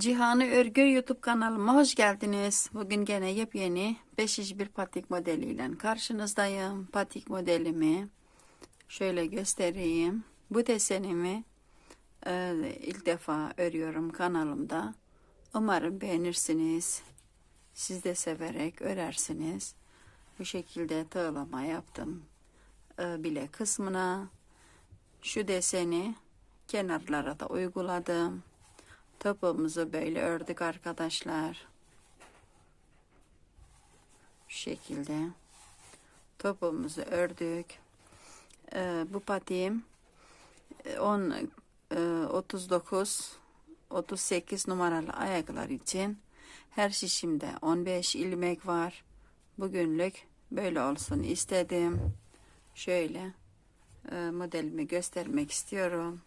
Cihanı Örgü YouTube kanalıma hoş geldiniz. Bugün gene yepyeni 5 iş bir patik modeliyle karşınızdayım. Patik modelimi şöyle göstereyim. Bu desenimi e, ilk defa örüyorum kanalımda. Umarım beğenirsiniz. Siz de severek örersiniz. Bu şekilde tığlama yaptım. E, bile kısmına şu deseni kenarlara da uyguladım. Topumuzu böyle ördük arkadaşlar. Şu şekilde. Topumuzu ördük. Ee, bu patiğim e, 10 e, 39 38 numaralı ayaklar için her şişimde 15 ilmek var. Bugünlük böyle olsun istedim. Şöyle e, modelimi göstermek istiyorum.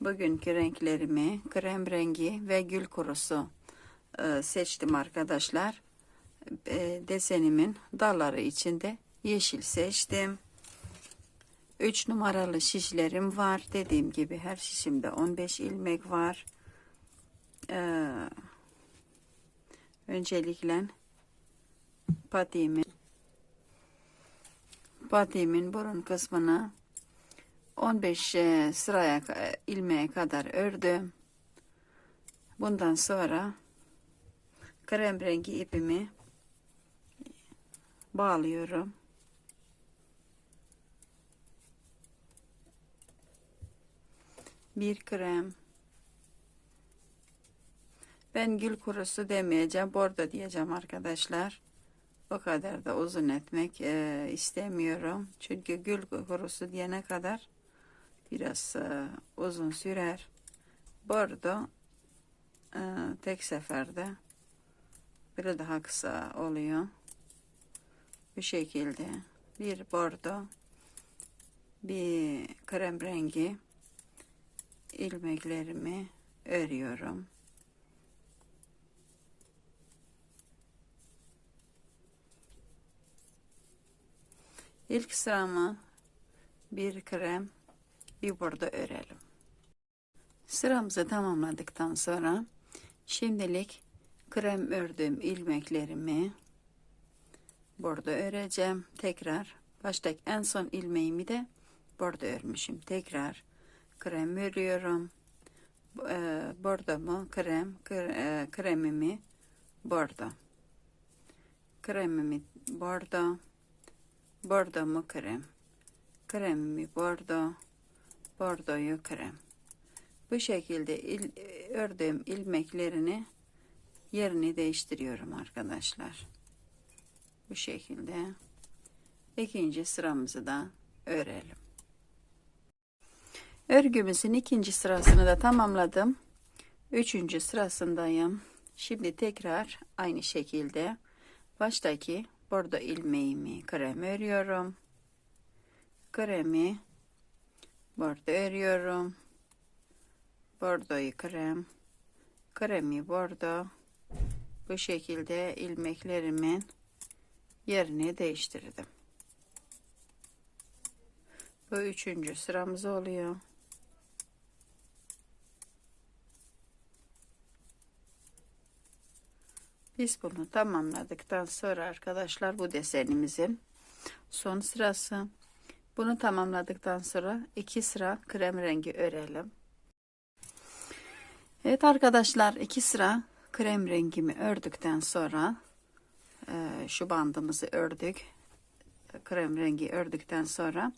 Bugünkü renklerimi krem rengi ve gül kurusu e, seçtim arkadaşlar. E, desenimin dalları içinde yeşil seçtim. 3 numaralı şişlerim var. Dediğim gibi her şişimde 15 ilmek var. E, öncelikle patiğimin patiğimin burun kısmına 15 e, sıraya ka- ilmeğe kadar ördüm. Bundan sonra krem rengi ipimi bağlıyorum. Bir krem. Ben gül kurusu demeyeceğim, bordo diyeceğim arkadaşlar. O kadar da uzun etmek e, istemiyorum. Çünkü gül kurusu diyene kadar biraz e, uzun sürer. Bordo e, tek seferde biraz daha kısa oluyor. Bu şekilde bir bordo bir krem rengi ilmeklerimi örüyorum. İlk sıramı bir krem bordo örelim. Sıramızı tamamladıktan sonra şimdilik krem ördüğüm ilmeklerimi bordo öreceğim. Tekrar baştaki en son ilmeğimi de bordo örmüşüm. Tekrar krem örüyorum. E, bordomu krem e, kremimi bordo kremimi bordo bordomu krem kremimi bordo bordoyu krem. Bu şekilde il, ördüğüm ilmeklerini yerini değiştiriyorum arkadaşlar. Bu şekilde ikinci sıramızı da örelim. Örgümüzün ikinci sırasını da tamamladım. Üçüncü sırasındayım. Şimdi tekrar aynı şekilde baştaki bordo ilmeğimi krem örüyorum. Kremi bordo örüyorum. Bordoyu krem. Kremi bordo. Bu şekilde ilmeklerimin yerini değiştirdim. Bu üçüncü sıramız oluyor. Biz bunu tamamladıktan sonra arkadaşlar bu desenimizin son sırası. Bunu tamamladıktan sonra iki sıra krem rengi örelim. Evet arkadaşlar iki sıra krem rengimi ördükten sonra e, şu bandımızı ördük. Krem rengi ördükten sonra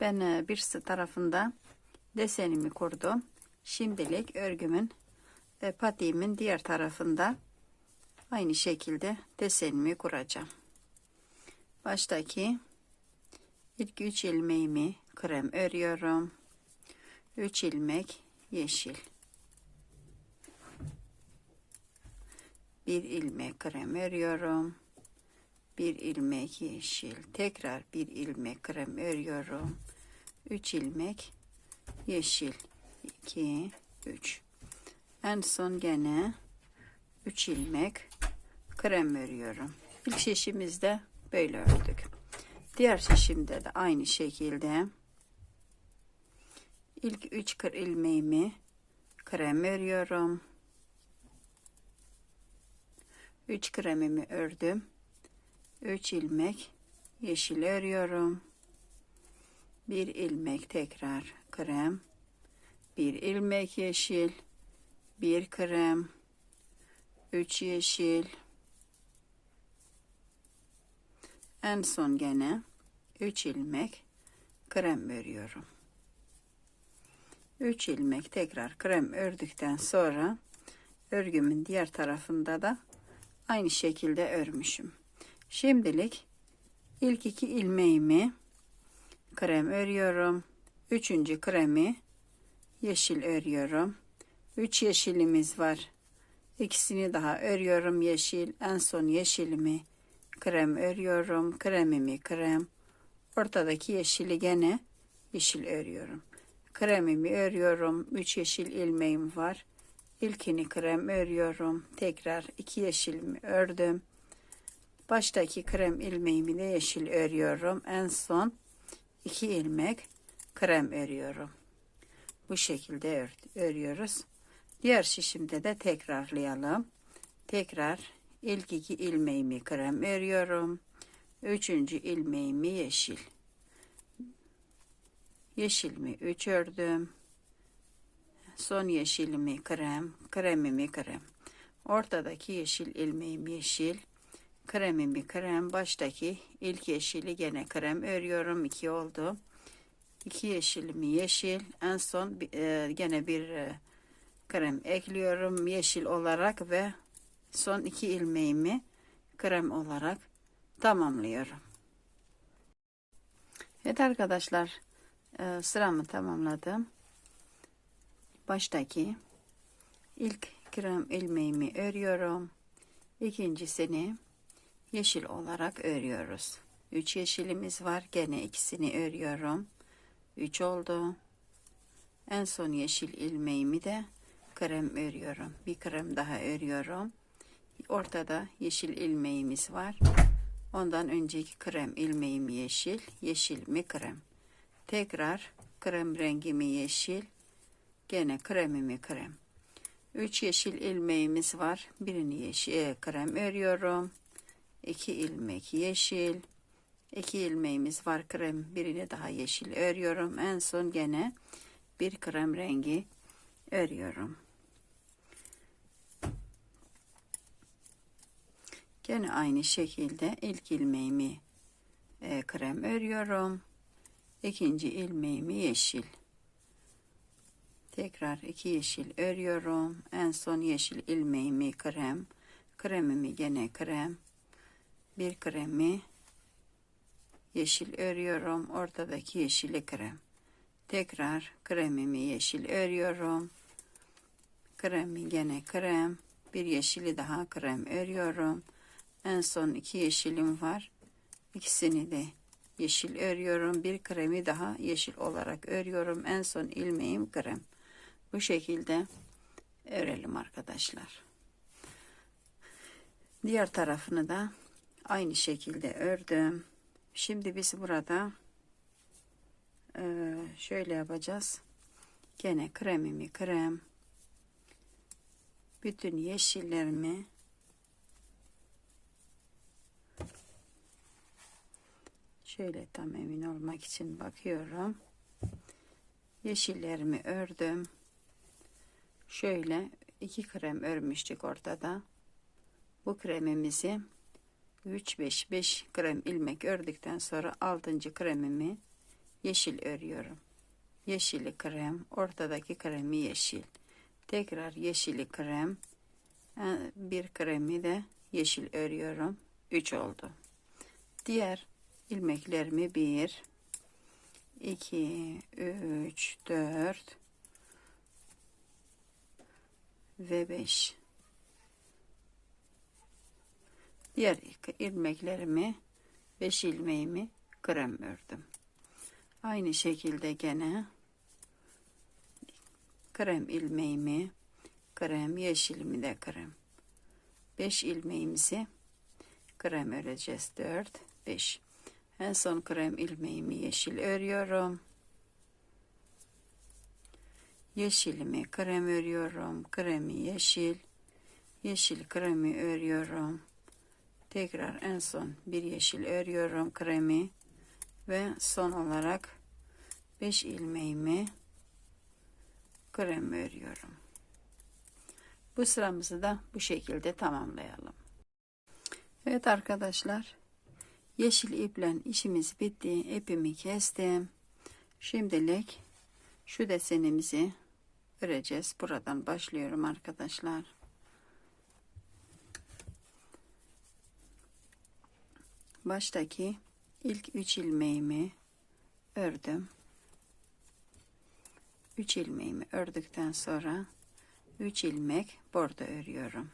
ben e, bir tarafında desenimi kurdum. Şimdilik örgümün e, patiğimin diğer tarafında aynı şekilde desenimi kuracağım. Baştaki ilk üç ilmeğimi krem örüyorum. 3 ilmek yeşil. Bir ilmek krem örüyorum. Bir ilmek yeşil. Tekrar bir ilmek krem örüyorum. 3 ilmek yeşil. 2 3. En son gene 3 ilmek krem örüyorum. İlk şişimizde böyle ördük. Diğer şişimde de aynı şekilde ilk 3 kır ilmeğimi krem örüyorum. 3 kremimi ördüm. 3 ilmek yeşil örüyorum. 1 ilmek tekrar krem. 1 ilmek yeşil. 1 krem. 3 yeşil. En son gene 3 ilmek krem örüyorum. 3 ilmek tekrar krem ördükten sonra örgümün diğer tarafında da aynı şekilde örmüşüm. Şimdilik ilk iki ilmeğimi krem örüyorum. Üçüncü kremi yeşil örüyorum. Üç yeşilimiz var. İkisini daha örüyorum yeşil. En son yeşilimi krem örüyorum. Kremimi krem. Ortadaki yeşili gene yeşil örüyorum. Kremimi örüyorum. Üç yeşil ilmeğim var. İlkini krem örüyorum. Tekrar iki yeşilimi ördüm. Baştaki krem ilmeğimi de yeşil örüyorum. En son iki ilmek krem örüyorum. Bu şekilde ör, örüyoruz. Diğer şişimde de tekrarlayalım. Tekrar ilk iki ilmeğimi krem örüyorum. Üçüncü ilmeğimi yeşil. Yeşilimi üç ördüm. Son yeşilimi krem, kremimi krem. Ortadaki yeşil ilmeğim yeşil. Kremimi krem. Baştaki ilk yeşili gene krem örüyorum. iki oldu. İki yeşilimi yeşil. En son e, gene bir e, krem ekliyorum yeşil olarak ve son iki ilmeğimi krem olarak tamamlıyorum. Evet arkadaşlar e, sıramı tamamladım. Baştaki ilk krem ilmeğimi örüyorum. İkincisini yeşil olarak örüyoruz. Üç yeşilimiz var. Gene ikisini örüyorum. Üç oldu. En son yeşil ilmeğimi de krem örüyorum. Bir krem daha örüyorum. Ortada yeşil ilmeğimiz var. Ondan önceki krem ilmeğim yeşil. Yeşil mi krem. Tekrar krem rengimi yeşil. Gene kremimi krem. 3 yeşil ilmeğimiz var. Birini yeşil krem örüyorum. 2 ilmek yeşil. 2 ilmeğimiz var krem. Birini daha yeşil örüyorum. En son gene bir krem rengi örüyorum. Gene aynı şekilde ilk ilmeğimi e, krem örüyorum. İkinci ilmeğimi yeşil. Tekrar iki yeşil örüyorum. En son yeşil ilmeğimi krem. Kremimi gene krem. Bir kremi yeşil örüyorum. Ortadaki yeşili krem. Tekrar kremimi yeşil örüyorum. Kremi gene krem. Bir yeşili daha krem örüyorum. En son iki yeşilim var. İkisini de yeşil örüyorum. Bir kremi daha yeşil olarak örüyorum. En son ilmeğim krem. Bu şekilde örelim arkadaşlar. Diğer tarafını da aynı şekilde ördüm. Şimdi biz burada e, şöyle yapacağız. Gene kremimi krem. Bütün yeşillerimi şöyle tam emin olmak için bakıyorum. Yeşillerimi ördüm. Şöyle iki krem örmüştük ortada. Bu kremimizi 3 5 5 krem ilmek ördükten sonra 6. kremimi yeşil örüyorum. Yeşili krem, ortadaki kremi yeşil. Tekrar yeşili krem, bir kremi de yeşil örüyorum. 3 oldu. Diğer ilmeklerimi 1 2 3 4 ve 5 diğer ilmeklerimi 5 ilmeğimi krem ördüm. Aynı şekilde gene krem ilmeğimi krem yeşilimi de krem. 5 ilmeğimizi krem öreceğiz. 4 5 en son krem ilmeğimi yeşil örüyorum Yeşilimi krem örüyorum. Kremi yeşil. Yeşil kremi örüyorum. Tekrar en son bir yeşil örüyorum kremi. Ve son olarak 5 ilmeğimi krem örüyorum. Bu sıramızı da bu şekilde tamamlayalım. Evet arkadaşlar. Yeşil iple işimiz bitti. İpimi kestim. Şimdilik şu desenimizi öreceğiz. Buradan başlıyorum arkadaşlar. Baştaki ilk 3 ilmeğimi ördüm. 3 ilmeğimi ördükten sonra 3 ilmek bordo örüyorum.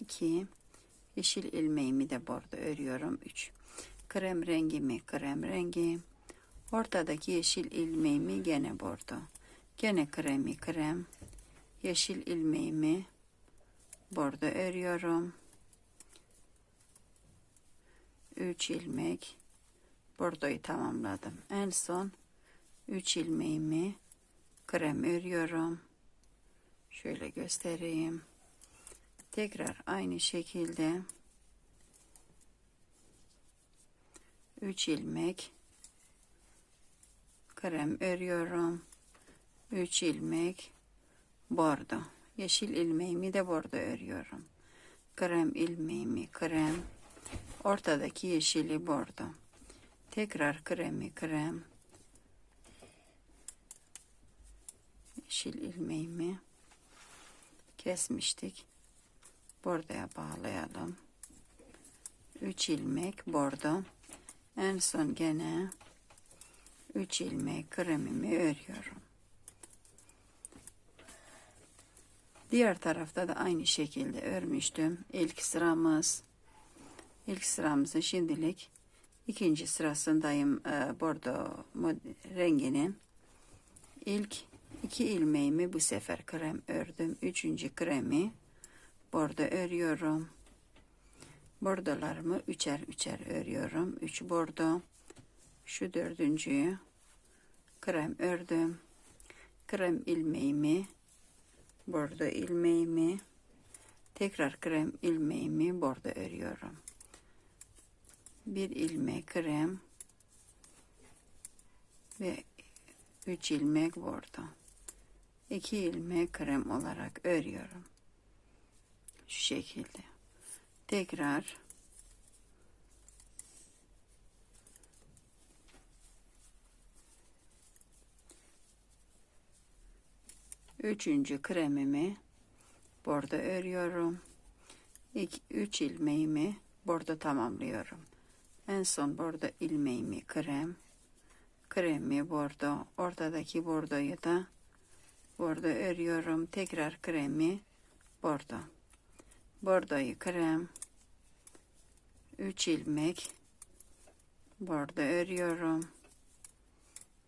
2 yeşil ilmeğimi de bordo örüyorum. 3 krem rengimi krem rengi ortadaki yeşil ilmeğimi gene bordo. Gene kremi krem yeşil ilmeğimi bordo örüyorum. 3 ilmek bordoyu tamamladım. En son 3 ilmeğimi krem örüyorum. Şöyle göstereyim. Tekrar aynı şekilde 3 ilmek krem örüyorum. 3 ilmek bordo. Yeşil ilmeğimi de bordo örüyorum. Krem ilmeğimi krem. Ortadaki yeşili bordo. Tekrar kremi krem. Yeşil ilmeğimi kesmiştik. Bordoya bağlayalım. 3 ilmek bordo. En son gene 3 ilmek kremimi örüyorum. Diğer tarafta da aynı şekilde örmüştüm. İlk sıramız ilk sıramızı şimdilik ikinci sırasındayım e, bordo renginin ilk iki ilmeğimi bu sefer krem ördüm. Üçüncü kremi bordo örüyorum. Bordolarımı üçer üçer örüyorum. Üç bordo. Şu dördüncüyü krem ördüm. Krem ilmeğimi bordo ilmeğimi tekrar krem ilmeğimi bordo örüyorum. Bir ilmek krem ve 3 ilmek bordo. 2 ilmek krem olarak örüyorum. Şu şekilde. Tekrar Üçüncü kremimi bordo örüyorum. 3 ilmeğimi bordo tamamlıyorum. En son bordo ilmeğimi krem, kremi bordo, ortadaki bordoyu da bordo örüyorum. Tekrar kremi bordo. Bordoyu krem, 3 ilmek bordo örüyorum.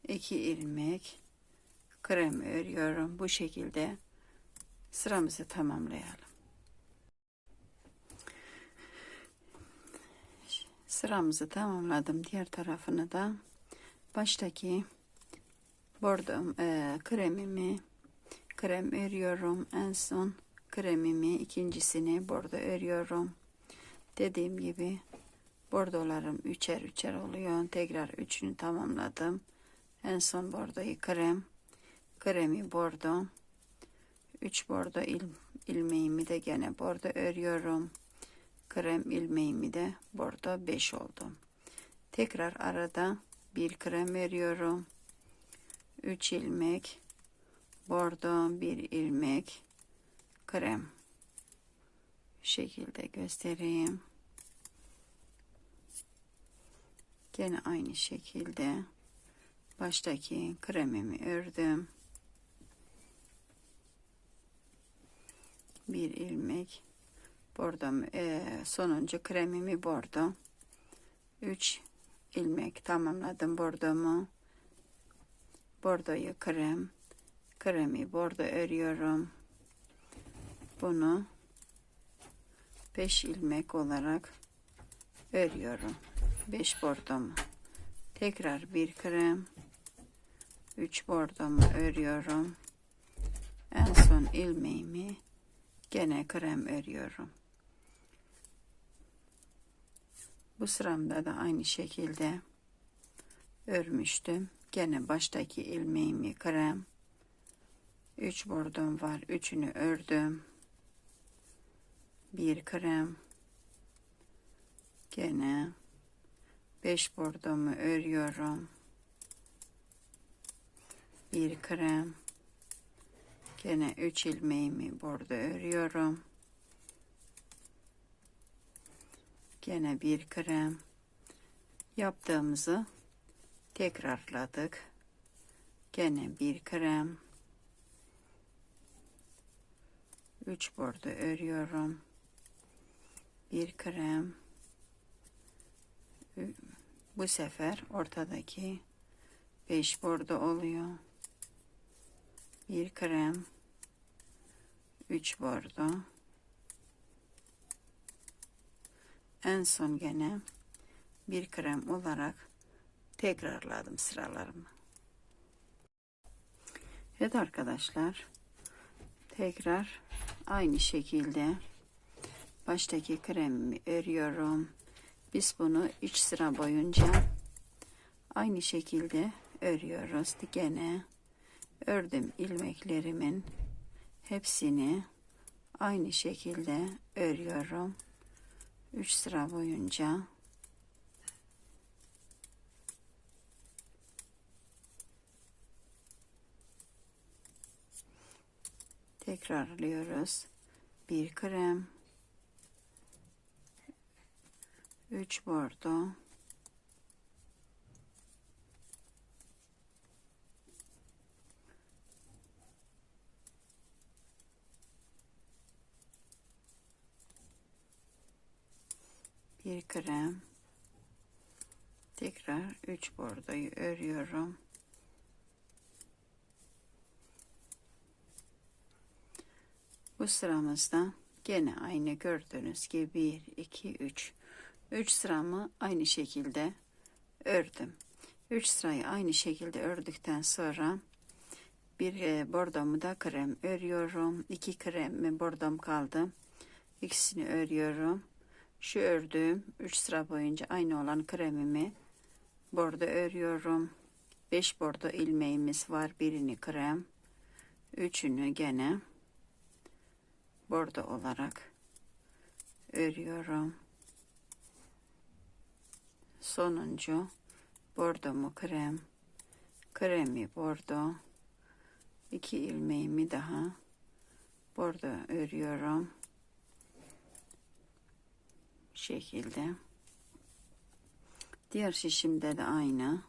2 ilmek krem örüyorum. Bu şekilde sıramızı tamamlayalım. Sıramızı tamamladım. Diğer tarafını da baştaki bordo e, kremimi krem örüyorum. En son kremimi ikincisini bordo örüyorum. Dediğim gibi bordolarım üçer üçer oluyor. Tekrar üçünü tamamladım. En son bordoyu krem kremi bordo 3 bordo il, ilmeğimi de gene bordo örüyorum krem ilmeğimi de bordo 5 oldu tekrar arada bir krem veriyorum 3 ilmek bordo bir ilmek krem şekilde göstereyim. Gene aynı şekilde baştaki kremimi ördüm. Bir ilmek bordo e, sonuncu kremimi bordo 3 ilmek tamamladım bordomu. Bordoyu krem kremi bordo örüyorum bunu 5 ilmek olarak örüyorum 5 bordomu tekrar bir krem 3 bordomu örüyorum. En son ilmeğimi gene krem örüyorum. Bu sıramda da aynı şekilde örmüştüm. Gene baştaki ilmeğimi krem. 3 bordom var. Üçünü ördüm. Bir krem. Gene 5 bordomu örüyorum. Bir krem. Gene 3 ilmeğimi bordo örüyorum. Gene bir krem. Yaptığımızı tekrarladık. Gene bir krem. 3 bordo örüyorum. Bir krem. Bu sefer ortadaki 5 bordo oluyor. Bir krem. 3 bordo. En son gene bir krem olarak tekrarladım sıralarımı. Evet arkadaşlar. Tekrar aynı şekilde baştaki kremimi örüyorum. Biz bunu 3 sıra boyunca aynı şekilde örüyoruz. Gene ördüm ilmeklerimin hepsini aynı şekilde örüyorum. 3 sıra boyunca tekrarlıyoruz. Bir krem 3 bordo. Bir krem. Tekrar 3 bordoyu örüyorum. Bu sıramızda gene aynı gördüğünüz gibi 1 2 3 3 sıramı aynı şekilde ördüm 3 sırayı aynı şekilde ördükten sonra bir e, bordomu da krem örüyorum 2 krem bordom kaldı ikisini örüyorum şu ördüğüm 3 sıra boyunca aynı olan kremimi bordo örüyorum. 5 bordo ilmeğimiz var. Birini krem. Üçünü gene bordo olarak örüyorum. Sonuncu bordomu krem. Kremi bordo. 2 ilmeğimi daha bordo örüyorum şekilde. Diğer şişimde de aynı.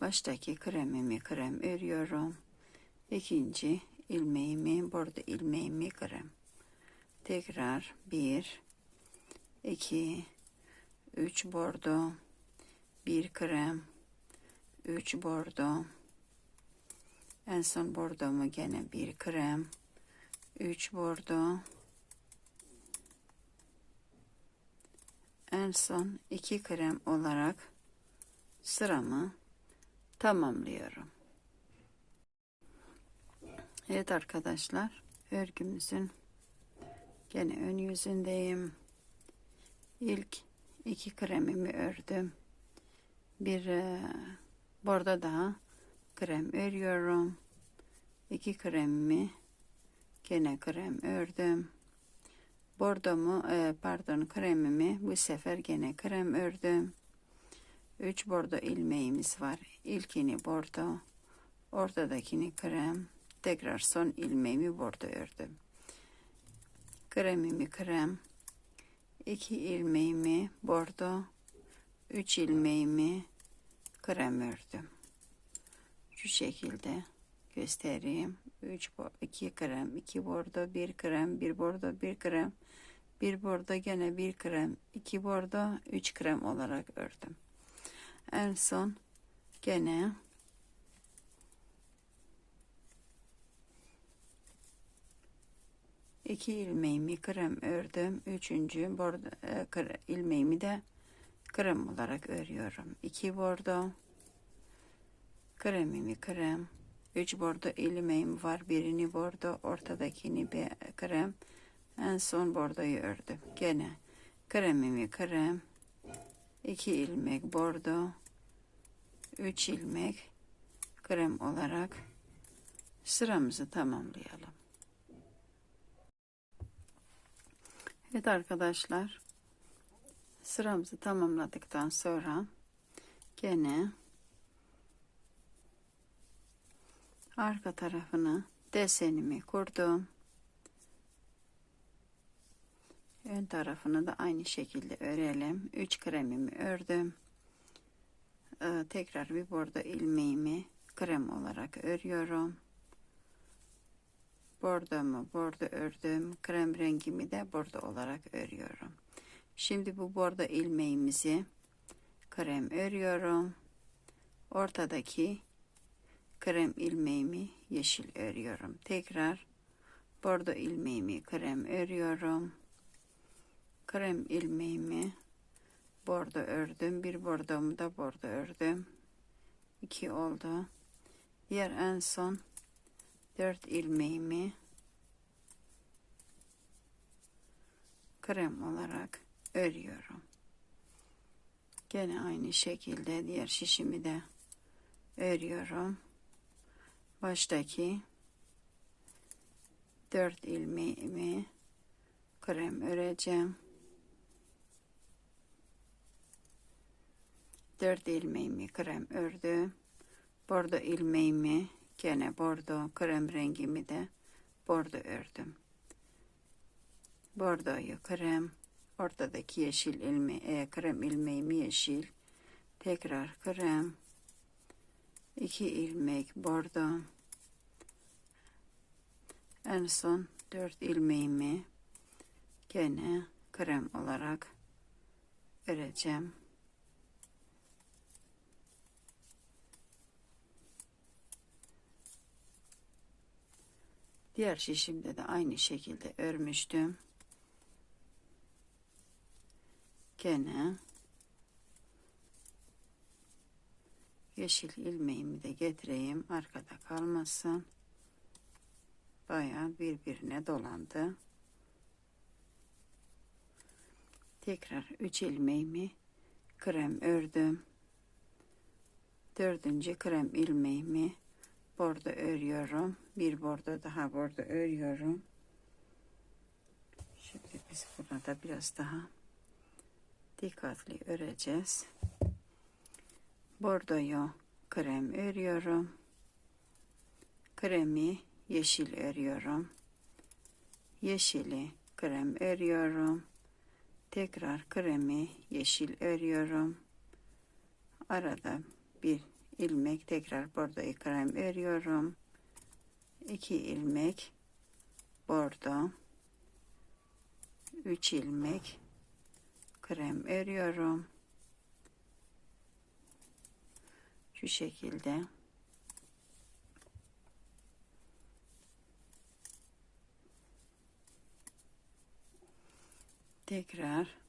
Baştaki kremimi krem örüyorum. İkinci ilmeğimi, burada ilmeğimi krem. Tekrar bir, iki, üç bordo, bir krem, üç bordo. En son bordomu gene bir krem, üç bordo. en son iki krem olarak sıramı tamamlıyorum. Evet arkadaşlar örgümüzün gene ön yüzündeyim. İlk iki kremimi ördüm. Bir e, bordo daha krem örüyorum. İki kremimi gene krem ördüm. Bordomu e, pardon kremimi bu sefer gene krem ördüm. 3 bordo ilmeğimiz var. İlkini bordo, ortadakini krem, tekrar son ilmeğimi bordo ördüm. Kremimi krem, 2 ilmeğimi bordo, 3 ilmeğimi krem ördüm. Şu şekilde göstereyim. 3 2 krem, 2 bordo, 1 krem, 1 bordo, 1 krem bir bordo gene bir krem, iki bordo, üç krem olarak ördüm. En son gene iki ilmeğimi krem ördüm. Üçüncü bordo, e, ilmeğimi de krem olarak örüyorum. İki bordo, Kremimi krem. 3 bordo ilmeğim var. Birini bordo, ortadakini be krem. En son bordoyu ördüm. Gene kremimi krem. 2 ilmek bordo. 3 ilmek krem olarak sıramızı tamamlayalım. Evet arkadaşlar sıramızı tamamladıktan sonra gene arka tarafını desenimi kurdum. Ön tarafını da aynı şekilde örelim. 3 kremimi ördüm. Ee, tekrar bir bordo ilmeğimi krem olarak örüyorum. Bordomu bordo ördüm. Krem rengimi de bordo olarak örüyorum. Şimdi bu bordo ilmeğimizi krem örüyorum. Ortadaki krem ilmeğimi yeşil örüyorum. Tekrar bordo ilmeğimi krem örüyorum. Krem ilmeğimi bordo ördüm. Bir bordomu da bordo ördüm. İki oldu. Diğer en son dört ilmeğimi krem olarak örüyorum. Gene aynı şekilde diğer şişimi de örüyorum. Baştaki dört ilmeğimi krem öreceğim. Dört ilmeğimi krem ördüm. Bordo ilmeğimi gene bordo krem rengimi de bordo ördüm. Bordoyu krem ortadaki yeşil ilme e, krem ilmeğimi yeşil tekrar krem iki ilmek bordo en son dört ilmeğimi gene krem olarak öreceğim. Diğer şişimde de aynı şekilde örmüştüm. Gene yeşil ilmeğimi de getireyim arkada kalmasın. Bayağı birbirine dolandı. Tekrar üç ilmeğimi krem ördüm. Dördüncü krem ilmeğimi bordo örüyorum. Bir bordo daha bordo örüyorum. Şimdi biz burada biraz daha dikkatli öreceğiz. Bordoyu krem örüyorum. Kremi yeşil örüyorum. Yeşili krem örüyorum. Tekrar kremi yeşil örüyorum. Arada bir ilmek tekrar bordoyu krem örüyorum. 2 ilmek bordo 3 ilmek krem örüyorum. Şu şekilde tekrar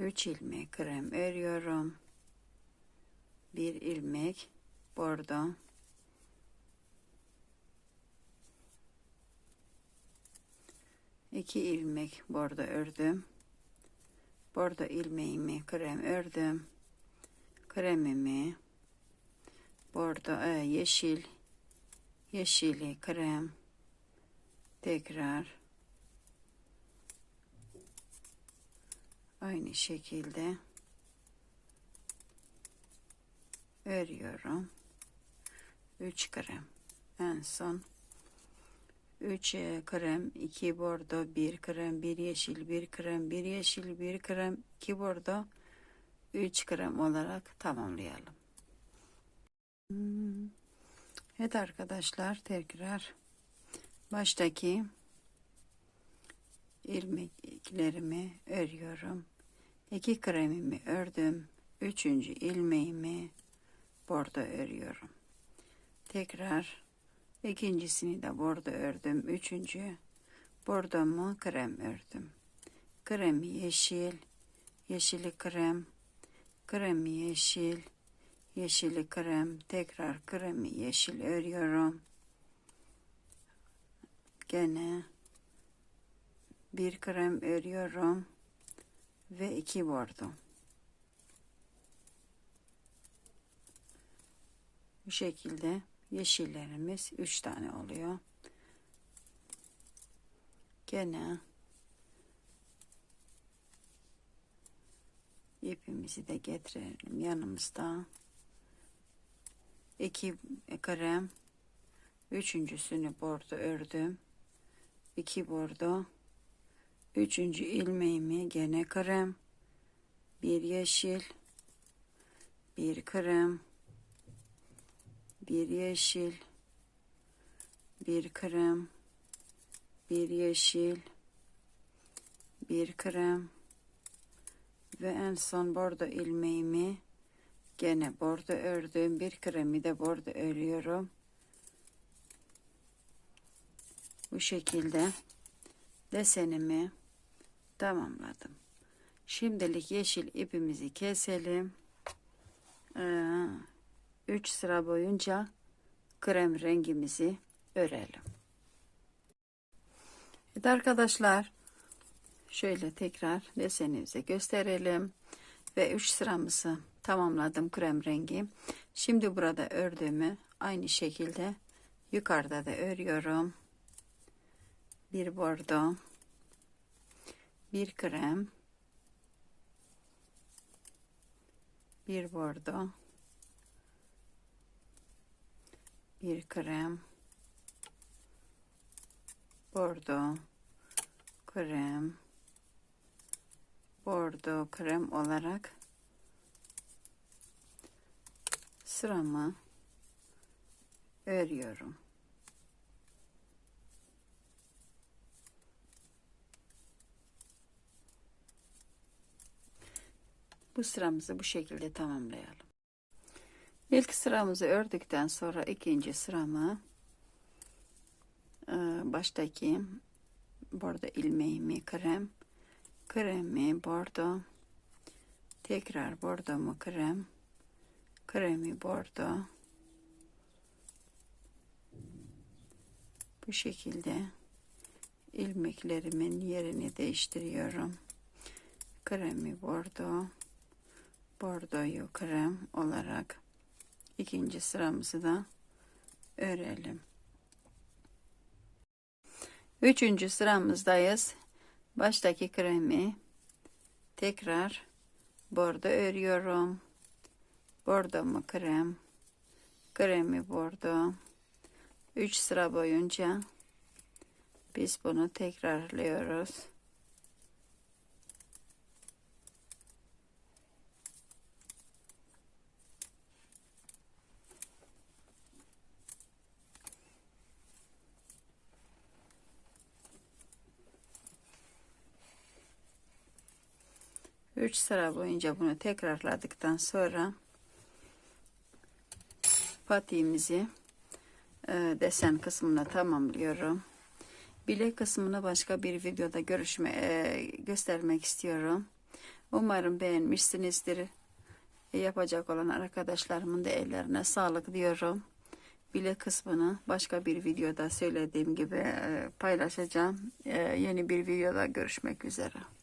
üç ilmek krem örüyorum bir ilmek bordo. İki ilmek bordo ördüm. Bordo ilmeğimi krem ördüm. Kremimi bordo yeşil yeşili krem tekrar aynı şekilde örüyorum 3 krem en son 3 krem 2 bordo 1 krem 1 yeşil 1 krem 1 yeşil 1 krem 2 bordo 3 krem olarak tamamlayalım. Evet arkadaşlar tekrar baştaki ilmeklerimi örüyorum. 2 kremimi ördüm. Üçüncü ilmeğimi bordo örüyorum. Tekrar ikincisini de bordo ördüm. Üçüncü bordomu krem ördüm. Kremi yeşil, yeşili krem, kremi yeşil, yeşili krem, tekrar kremi yeşil örüyorum. Gene bir krem örüyorum ve iki bordo. Bu şekilde yeşillerimiz üç tane oluyor. Gene ipimizi de getirelim yanımızda. İki krem, üçüncüsünü bordo ördüm. İki bordo, üçüncü ilmeğimi gene krem, bir yeşil, bir krem, bir yeşil, bir krem, bir yeşil, bir krem ve en son bordo ilmeğimi gene bordo ördüm. Bir kremi de bordo örüyorum. Bu şekilde desenimi tamamladım. Şimdilik yeşil ipimizi keselim. Ee, 3 sıra boyunca krem rengimizi örelim. Evet arkadaşlar şöyle tekrar desenimizi gösterelim ve 3 sıramızı tamamladım krem rengi. Şimdi burada ördüğümü aynı şekilde yukarıda da örüyorum. Bir bordo, bir krem, bir bordo, bir krem, bordo, krem, bordo krem olarak sıramı örüyorum. Bu sıramızı bu şekilde tamamlayalım. İlk sıramızı ördükten sonra ikinci sıramı e, baştaki bordo ilmeğimi krem kremi bordo tekrar bordomu krem kremi bordo bu şekilde ilmeklerimin yerini değiştiriyorum kremi bordo bordoyu krem olarak ikinci sıramızı da örelim. Üçüncü sıramızdayız. Baştaki kremi tekrar bordo örüyorum. Bordo mu krem? Kremi bordo. Üç sıra boyunca biz bunu tekrarlıyoruz. Üç sıra boyunca bunu tekrarladıktan sonra patiğimizi e, desen kısmına tamamlıyorum. Bilek kısmını başka bir videoda görüşme e, göstermek istiyorum. Umarım beğenmişsinizdir. E, yapacak olan arkadaşlarımın da ellerine sağlık diyorum. Bilek kısmını başka bir videoda söylediğim gibi e, paylaşacağım. E, yeni bir videoda görüşmek üzere.